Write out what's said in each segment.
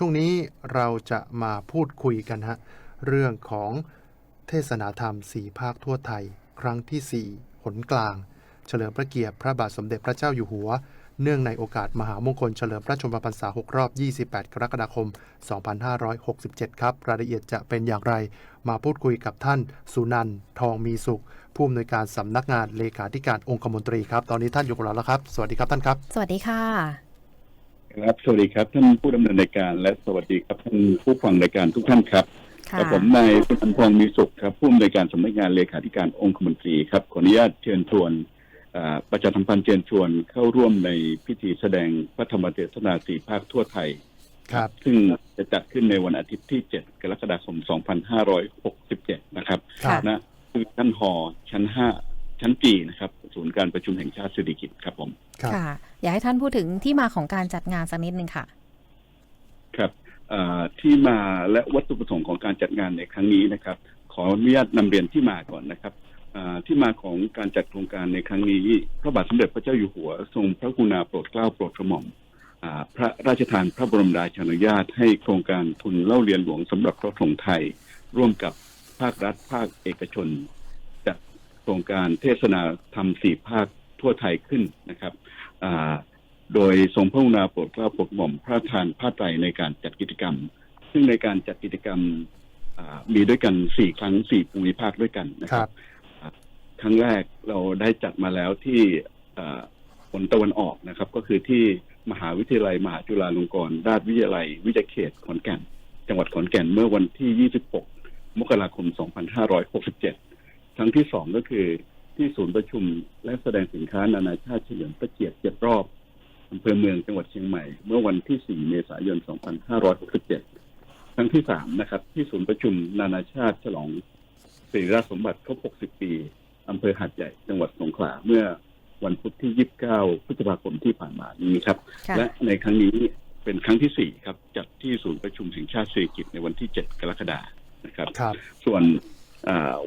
ช่วงนี้เราจะมาพูดคุยกันฮะเรื่องของเทศนาธรรมสี่ภาคทั่วไทย ครั้งที่4หนกลาง เฉลิมพระเกียรติพระบาทสมเด็จพระเจ้าอยู่หัว เนื่องในโอกาสมหามงคลเฉลิมพระชนมพรรษา 6 รอบ 28 กรกฎาคม 2567 ครับ รายละเอียดจะเป็นอย่างไร มาพูดคุยกับท่านสุนันท์ทองมีสุข ผู้อำนวยการสำนักงานเลขาธิการองคมนตรีครับ ตอนนี้ท่านอยู่กับเราแล้วครับ สวัสดีครับท่านครับ สวัสดีค่ะ ครับ สวัสดีครับ ท่านผู้ดำเนินรายการและสวัสดีครับท่านผู้ฟังรายการทุกท่านครับค่ะและผมนายสุนันท์พงศ์มีสุขครับผู้อำนวยการสำนักงานเลขาธิการองคมนตรีครับขออนุญาตเชิญชวนอ่าประชาสัมพันธ์เชิญชวนเข้าร่วมในพิธีแสดงพระธรรมเทศนาสีภาคทั่วไทย ครับ ซึ่งจะจัดขึ้นในวันอาทิตย์ที่ 7 กรกฎาคม 2567 นะครับค่ะ ณคือชั้นหอชั้น 5 ชั้นจีนะครับศูนย์การประชุมแห่งชาติเศรษฐกิจครับผมครับค่ะ อยากให้ท่านพูดถึงที่มาของการจัดงานสักนิดนึงค่ะ ครับเอ่อที่มาและวัตถุประสงค์ของการจัดงานในครั้งนี้นะครับ ขออนุญาตนำเรียนที่มาก่อนนะครับเอ่อที่มาของการจัดโครงการในครั้งนี้พระบาทสมเด็จพระเจ้าอยู่หัว ทรงพระกรุณาโปรดเกล้าโปรดกระหม่อมอ่าพระราชทานพระบรมราชานุญาตให้โครงการทุนเล่าเรียนหลวงสำหรับพระสงฆ์ไทย ร่วมกับภาครัฐภาคเอกชนจัดโครงการเทศนาธรรมสี่ภาคทั่วไทยขึ้นนะครับอ่าโดยทรงพระกรุณาโปรดเกล้าโปรดกระหม่อมพระราชทานผ้าไตรในการจัดกิจกรรม ซึ่งในการจัดกิจกรรมอ่ามีด้วยกันสี่ครั้งสี่ภูมิภาคด้วยกันนะคครัรับบอ่าครั้งแรกเราได้จัดมาแล้วที่อ่าผลตะวันออกนะครับ ก็คือที่มหาวิทยาลัย มหาจุฬาลงกรณราชวิทยาลัย วิทยาเขตขอนแก่น จังหวัดขอนแก่นเมื่อวันที่ 26 มกราคม 2567 ครั้งที่สองก็คือที่ศูนย์ประชุมและแสดงสินค้านานาชาติเฉลิมพระเกียรติเจ็ดรอบอำเภอเมืองจังหวัดเชียงใหม่ เมื่อวันที่ 4 เมษายน 2567 ครั้งที่ 3 นะครับ ที่ศูนย์ประชุมนานาชาติฉลองสิริราชสมบัติครบ 60 ปีอำเภอหาดใหญ่ จังหวัดสงขลา เมื่อวันพุธที่ 29 พฤษภาคมที่ผ่านมานี้ครับค่ะและในครั้งนี้เป็นครั้งที่ 4 ครับ จัดที่ศูนย์ประชุมแห่งชาติเศรษฐกิจในวันที่ 7 กรกฎาคมนะครับครับส่วนอ่า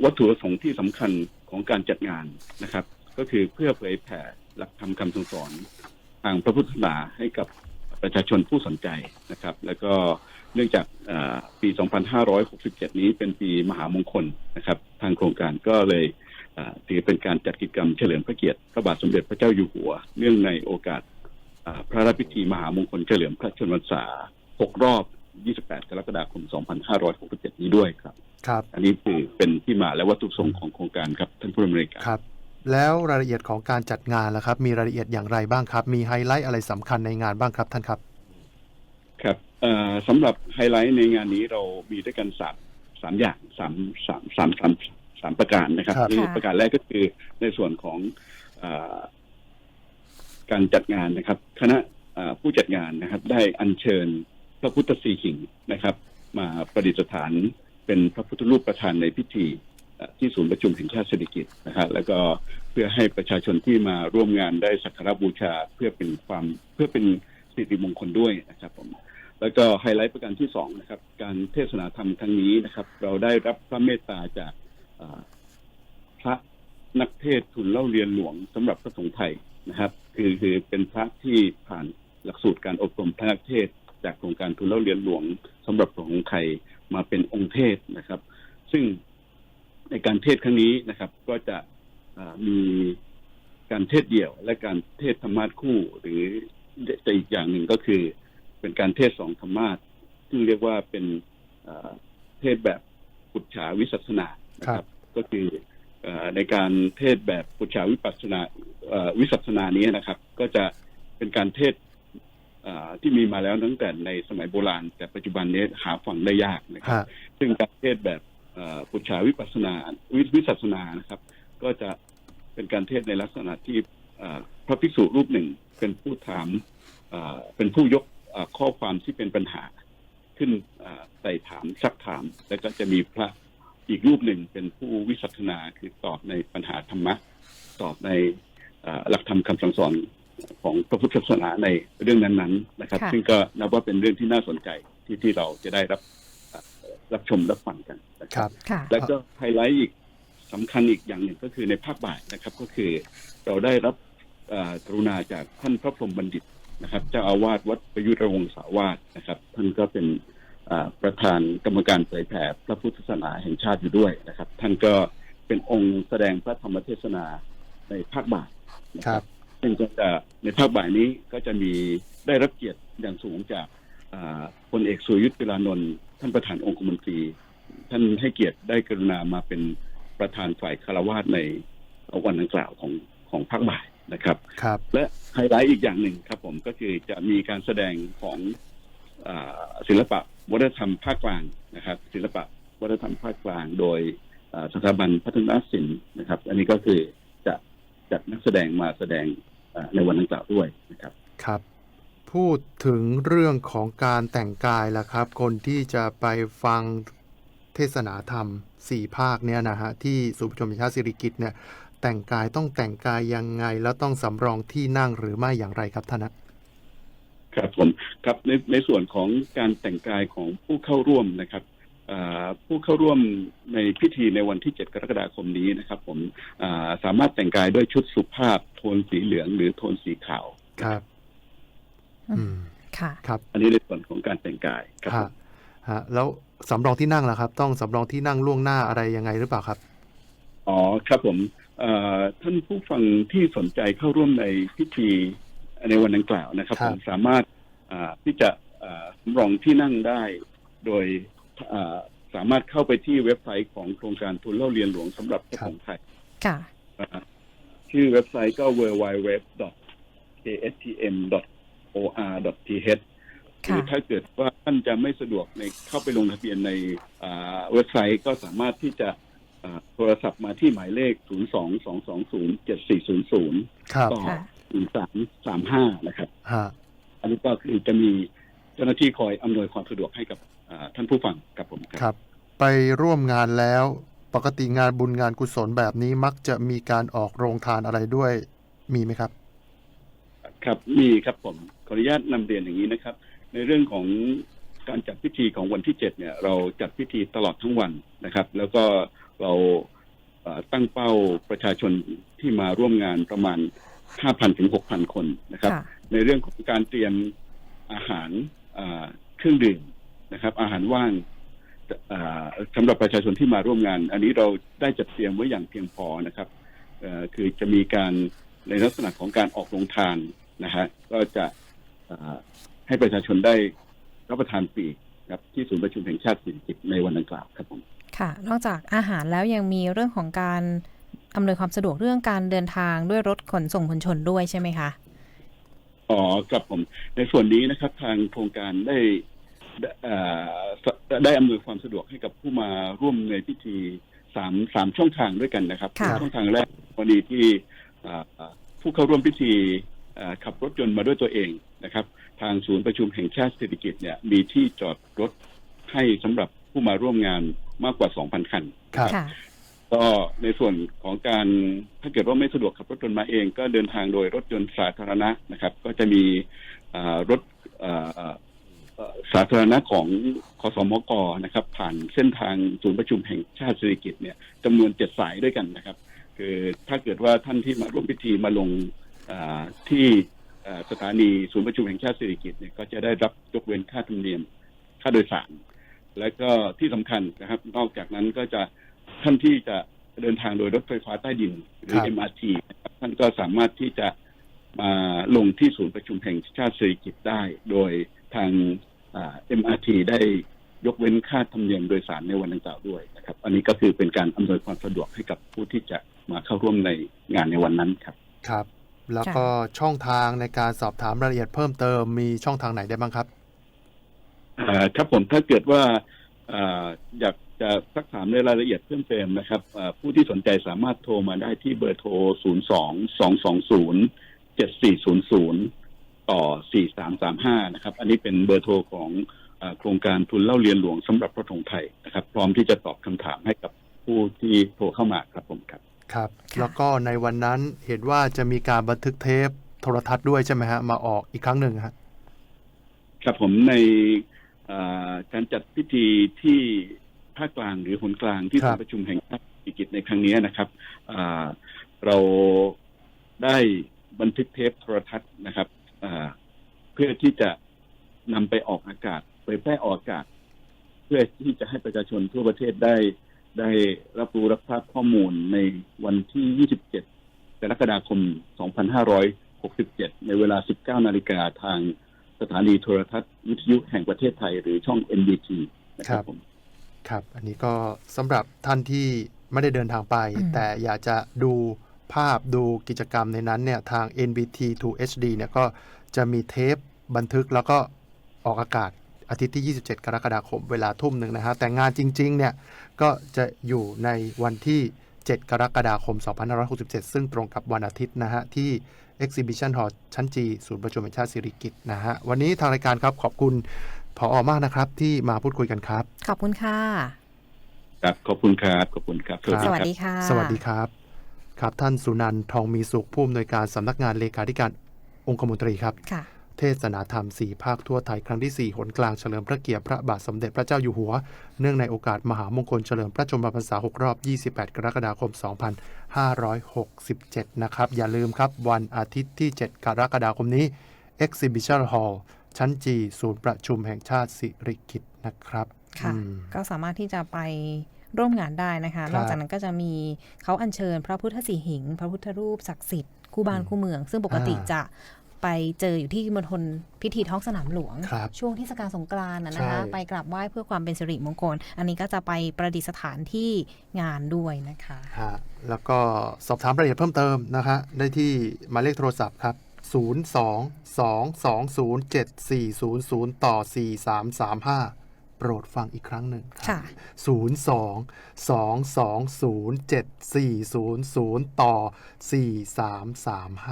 วัตถุประสงค์ที่สำคัญของการจัดงานนะครับ ก็คือเพื่อเผยแผ่หลักธรรมคำสั่งสอนทางพระพุทธศาสนาให้กับประชาชนผู้สนใจนะครับ แล้วก็เนื่องจากปี 2567 นี้เป็นปีมหามงคลนะครับ ทางโครงการก็เลยถือเป็นการจัดกิจกรรมเฉลิมพระเกียรติพระบาทสมเด็จพระเจ้าอยู่หัว เนื่องในโอกาสพระราชพิธีมหามงคลเฉลิมพระชนมพรรษา 6 รอบ 28 กรกฎาคม 2567 นี้ด้วยครับ ครับอันนี้คือเป็นที่มาและวัตถุประสงค์ของโครงการครับท่านผู้ดำเนินการครับ แล้วรายละเอียดของการจัดงานล่ะครับ มีรายละเอียดอย่างไรบ้างครับ มีไฮไลท์อะไรสำคัญในงานบ้างครับท่านครับ ครับเอ่อสำหรับไฮไลท์ในงานนี้เรามีด้วยกันสามสามอย่างสามสามสามสามสามประการนะครับครับคือค่ะประการแรกก็คือในส่วนของเออการจัดงานนะครับ คณะเอ่อผู้จัดงานนะครับ ได้อัญเชิญพระพุทธสีหิงนะครับ มาประดิษฐาน เป็นพระพุทธรูปประธานในพิธีที่ศูนย์ประชุมแห่งชาติเศรษฐกิจนะครับแล้วก็เพื่อให้ประชาชนที่มาร่วมงานได้สักการบูชาเพื่อเป็นความเพื่อเป็นสิริมงคลด้วยนะครับผมแล้วก็ไฮไลท์ประการที่สองนะครับ การเทศนาธรรมครั้งนี้นะครับ เราได้รับพระเมตตาจากพระนักเทศทุนเล่าเรียนหลวงสำหรับพระสงฆ์ไทยนะครับ คือคือเป็นพระที่ผ่านหลักสูตรการอบรมพระนักเทศจากโครงการทุนเล่าเรียนหลวงสำหรับพระสงฆ์ไทย มาเป็นองค์เทศน์นะครับ ซึ่งในการเทศน์ครั้งนี้นะครับ ก็จะอ่ามีการเทศน์เดี่ยวและการเทศน์ธรรมาสคู่ หรือจะอีกอย่างหนึ่งก็คือ เป็นการเทศน์สองธรรมาสซึ่งเรียกว่าเป็นเอ่อเทศน์แบบปุจฉาวิสัชนานะคครัรับบก็คือเอ่อในการเทศน์แบบปุจฉาวิปัสสนาเอ่อวิสัชนานี้นะครับ ก็จะเป็นการเทศน์เอ่อ ที่มีมาแล้วตั้งแต่ในสมัยโบราณ แต่ปัจจุบันนี้หาฟังได้ยากนะครับฮะซึ่งการเทศน์แบบเอ่อปุจฉาวิปัสสนาวิวิสัชนานะครับ ก็จะเป็นการเทศน์ในลักษณะที่เอ่อพระภิกษุรูปหนึ่งเป็นผู้ถามเอ่อเป็นผู้ยกเอ่อข้อความที่เป็นปัญหา ขึ้นเอ่อไต่ถามซักถาม แล้วก็จะมีพระอีกรูปหนึ่งเป็นผู้วิสัชนาคือตอบในปัญหาธรรมะ ตอบในเอ่อหลักธรรมคำสั่งสอน ของพระพุทธศาสนาในเรื่องนั้นๆนะครับค่ะซึ่งก็นับว่าเป็นเรื่องที่น่าสนใจที่ที่เราจะได้รับเอ่อรับชมรับฟังกันนะคครับรับค่ะแล้วก็ไฮไลท์อีกสำคัญอีกอย่างหนึ่งก็คือในภาคบ่ายนะครับ ก็คือเราได้รับเอ่อกรุณาจากท่านพระพรหมบัณฑิตนะครับเจ้าอาวาสวัดประยุทธ์วงศาวาสนะครับ ท่านก็เป็นอ่าประธานกรรมการเผยแผ่พระพุทธศาสนาแห่งชาติอยู่ด้วยนะครับ ท่านก็เป็นองค์แสดงพระธรรมเทศนาในภาคบ่ายนะคครัรับบ ซึ่งก็จะในภาคบ่ายนี้ก็จะมีได้รับเกียรติอย่างสูงจากอ่าพลเอกสุรยุทธ์เวลานนท์ท่านประธานองคมนตรี ท่านให้เกียรติได้กรุณามาเป็นประธานฝ่ายคารวาสในวันดังกล่าวของของภาคบ่ายนะครับครับ และไฮไลท์อีกอย่างหนึ่งครับผมก็คือจะมีการแสดงของอาศิลปะวัฒนธรรมภาคกลางนะครับ ศิลปะวัฒนธรรมภาคกลาง โดยอ่าสถาบันพัฒนศิลป์นะครับ อันนี้ก็คือจะจัดนักแสดงมาแสดงอ่า ในวันดังกล่าวด้วยนะครับครับ พูดถึงเรื่องของการแต่งกายล่ะครับ คนที่จะไปฟังเทศนาธรรมสี่ภาคเนี่ยนะฮะที่ศูนย์ประชุมแห่งชาติสิริกิติ์เนี่ยแต่งกายต้องแต่งกายยังไง แล้วต้องสำรองที่นั่งหรือไม่อย่างไรครับท่านนะครับผมครับในในส่วนของการแต่งกายของผู้เข้าร่วมนะครับอ่า ผู้เข้าร่วมในพิธีในวันที่ 7 กรกฎาคมนี้นะครับ ผมอ่าสามารถแต่งกายด้วยชุดสุภาพโทนสีเหลืองหรือโทนสีขาว ครับ อืมค่ะ ครับ อันนี้ในส่วนของการแต่งกายครับผฮะมฮะ แล้วสำรองที่นั่งล่ะครับ ต้องสำรองที่นั่งล่วงหน้าอะไรยังไงหรือเปล่าครับ อ๋อ ครับผมเอ่อท่านผู้ฟังที่สนใจเข้าร่วมในพิธีในวันดังกล่าวนะครับครับผมสามารถอ่าที่จะอ่าสำรองที่นั่งได้โดยอ่า สามารถเข้าไปที่เว็บไซต์ของโครงการทุนเล่าเรียนหลวงสำหรับพระสงฆ์ไทยค่ะอ่าชื่อเว็บไซต์ก็ www.kstm.or.th หรือค่ะถ้าเกิดว่าท่านจะไม่สะดวกในเข้าไปลงทะเบียนในอ่าเว็บไซต์ก็สามารถที่จะอ่าโทรศัพท์มาที่หมายเลข 022207400ครับต่อค่ะ1335 นะครับฮะอันนี้ก็คือจะมีเจ้าหน้าที่คอยอำนวยความสะดวกให้กับอ่า ท่านผู้ฟังครับผมครับครับ ไปร่วมงานแล้ว ปกติงานบุญงานกุศลแบบนี้มักจะมีการออกโรงทานอะไรด้วยมีไหมครับ ครับมีครับผมขออนุญาตนำเรียนอย่างนี้นะครับ ในเรื่องของการจัดพิธีของวันที่เจ็ดเนี่ย เราจัดพิธีตลอดทั้งวันนะครับ แล้วก็เราเอ่อตั้งเป้าประชาชนที่มาร่วมงานประมาณ 5,000 ถึง 6,000 คนนะครับค่ะในเรื่องของการเตรียมอาหารอ่าเครื่องดื่ม นะครับ อาหารว่างอ่าสำหรับประชาชนที่มาร่วมงาน อันนี้เราได้จัดเตรียมไว้อย่างเพียงพอนะครับเอ่อคือจะมีการในลักษณะของการออกโรงทานนะฮะก็จะอ่าให้ประชาชนได้รับประทานฟรีครับที่ศูนย์ประชุมแห่งชาติสิริกิติ์ในวันดังกล่าวครับผมค่ะ นอกจากอาหารแล้วยังมีเรื่องของการอำนวยความสะดวกเรื่องการเดินทางด้วยรถขนส่งมวลชนด้วยใช่ไหมคะอ๋อครับผม ในส่วนนี้นะครับ ทางโครงการได้ ได้เอ่อสได้อำนวยความสะดวกให้กับผู้มาร่วมในพิธีสามสามช่องทางด้วยกันนะครับ ค่ะ ช่องทางแรกกรณีที่อ่าอ่าผู้เข้าร่วมพิธีอ่าขับรถยนต์มาด้วยตัวเองนะครับ ทางศูนย์ประชุมแห่งชาติเศรษฐกิจเนี่ยมีที่จอดรถให้สำหรับผู้มาร่วมงานมากกว่า 2,000 คัน ครับ ค่ะ ก็ในส่วนของการถ้าเกิดว่าไม่สะดวกขับรถยนต์มาเอง ก็เดินทางโดยรถยนต์สาธารณะนะครับ ก็จะมีอ่ารถอ่าอ่าเอ่อ สาธารณะของคสมกนะครับ ผ่านเส้นทางศูนย์ประชุมแห่งชาติเศรษฐกิจเนี่ยจำนวนเจ็ดสายด้วยกันนะครับ คือถ้าเกิดว่าท่านที่มาร่วมพิธีมาลงอ่าที่อ่าสถานีศูนย์ประชุมแห่งชาติเศรษฐกิจเนี่ยก็จะได้รับยกเว้นค่าธรรมเนียมค่าโดยสาร และก็ที่สำคัญนะครับ นอกจากนั้นก็จะท่านที่จะเดินทางโดยรถไฟฟ้าใต้ดิน หรือครับ MRT นะครับท่านก็สามารถที่จะมาลงที่ศูนย์ประชุมแห่งชาติเศรษฐกิจได้ โดยทาง อ่า MRT ได้ยกเว้นค่าธรรมเนียมโดยสารในวันดังกล่าวด้วยนะครับ อันนี้ก็คือเป็นการอำนวยความสะดวกให้กับผู้ที่จะมาเข้าร่วมในงานในวันนั้นครับ ครับ แล้วก็ช่องทางในการสอบถามรายละเอียดเพิ่มเติมมีช่องทางไหนได้บ้างครับอ่าครับผมถ้าเกิดว่าอ่าอยากจะสักถามในรายละเอียดเพิ่มเติมนะครับอ่าผู้ที่สนใจสามารถโทรมาได้ที่เบอร์โทร 0 2 2 2 0 7 4 0 0 ต่อ 4335 นะครับ อันนี้เป็นเบอร์โทรของอาโครงการทุนเล่าเรียนหลวงสำหรับพระธงไทยนะครับ พร้อมที่จะตอบคำถามให้กับผู้ที่โทรเข้ามาครับผมครับ ครับค่ะแล้วก็ในวันนั้นเห็นว่าจะมีการบันทึกเทปโทรทัศน์ด้วยใช่ไหมฮะ มาออกอีกครั้งหนึ่งฮะครับผมในอ่าการจัดพิธีที่ภาคกลางหรือหนกลางที่ครัศูบนย์ประชุมแห่งชาติเศรษฐกิจในครั้งนี้นะครับอ่าเราได้บันทึกเทปโทรทัศน์นะครับ อ่าพื่อที่จะนำไปออกอากาศเผยแพร่ออกอากาศ เพื่อที่จะให้ประชาชนทั่วประเทศได้ ได้รับรู้รับทราบข้อมูลในวันที่ 27กรกฎาคม 2567 ในเวลา 19 นาฬิกาทางสถานีโทรทัศน์วิทยุแห่งประเทศไทยหรือช่อง NBT นะคครัรับบผมครับ อันนี้ก็สำหรับท่านที่ไม่ได้เดินทางไปอืมแต่อยากจะดู ภาพดูกิจกรรมในนั้นเนี่ยทาง NBT 2 HD เนี่ยก็จะมีเทปบันทึกแล้วก็ออกอากาศอาทิตย์ที่ 27 กรกฎาคมเวลาทุ่มหนึ่งนะฮะ แต่งานจริง ๆ เนี่ย ก็จะอยู่ในวันที่ 7 กรกฎาคม 2567 ซึ่งตรงกับวันอาทิตย์นะฮะ ที่ Exhibition Hall ชั้นจีศูนย์ประชุมแห่งชาติสิริกิติ์นะฮะ วันนี้ทางรายการครับ ขอบคุณพออมากนะครับ ที่มาพูดคุยกันครับ ขอบคุณค่ะ ครับ ขอบคุณครับ ขอบคุณครับครับสวัสดีค่ะ สวัสดีครับ ครับท่านสุนันท์ทองมีสุขผู้อำนวยการสำนักงานเลขาธิการองคมนตรีครับ ค่ะ เทศนาธรรมสี่ภาคทั่วไทยครั้งที่ 4 หนกลางเฉลิมพระเกียรติพระบาทสมเด็จพระเจ้าอยู่หัว เนื่องในโอกาสมหามงคลเฉลิมพระชนมพรรษา 6 รอบ 28 กรกฎาคม 2567 นะครับ อย่าลืมครับ วันอาทิตย์ที่ 7 กรกฎาคมนี้ Exhibition Hall ชั้นจีศูนย์ประชุมแห่งชาติสิริกิติ์นะครับ ค่ะ อืม ก็สามารถที่จะไป ร่วมงานได้นะคะครับนอกจากนั้นก็จะมีเขาอัญเชิญ พระพุทธสีหิง พระพุทธรูปศักดิ์สิทธิ์คู่บ้านคู่เมือง ซึ่งปกติอ่าจะไปเจออยู่ที่มณฑลพิธีท้องสนามหลวงครับช่วงเทศกาลสงกรานต์นะนะคะใช่ไปกราบไหว้เพื่อความเป็นสิริมงคล อันนี้ก็จะไปประดิษฐานที่งานด้วยนะคะฮะแล้วก็สอบถามรายละเอียดเพิ่มเติมนะฮะได้ที่หมายเลขโทรศัพท์ครับ 0 2 2 2 0 7 4 0 0 ต่อ 4335โปรดฟังอีกครั้งหนึ่งครัค่ะ 0 2 2 2 0 7 4 0 0 ต่อ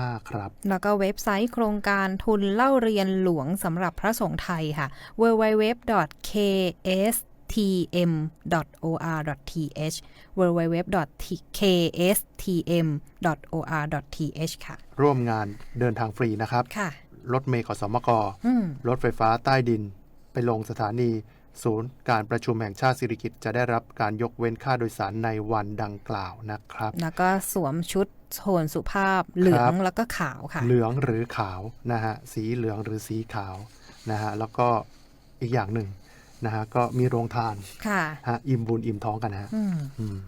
4335 ครับ แล้วก็เว็บไซต์โครงการทุนเล่าเรียนหลวงสำหรับพระสงฆ์ไทยค่ะ www.ksTM.or.th www.kstm.or.th ค่ะ ร่วมงานเดินทางฟรีนะครับค่ะรถเมล์ขอสมกอืมรถไฟฟ้าใต้ดิน ไปลงสถานี ศูนย์การประชุมแห่งชาติสิริกิติ์จะได้รับการยกเว้นค่าโดยสารในวันดังกล่าวนะครับ แล้วก็สวมชุดโทนสุภาพเหลืองแล้วก็ขาวค่ะ เหลืองหรือขาวนะฮะสีเหลืองหรือสีขาวนะฮะแล้วก็อีกอย่างหนึ่งนะฮะก็มีโรงทานค่ะฮะอิ่มบุญอิ่มท้องกันนะฮะอืมอืม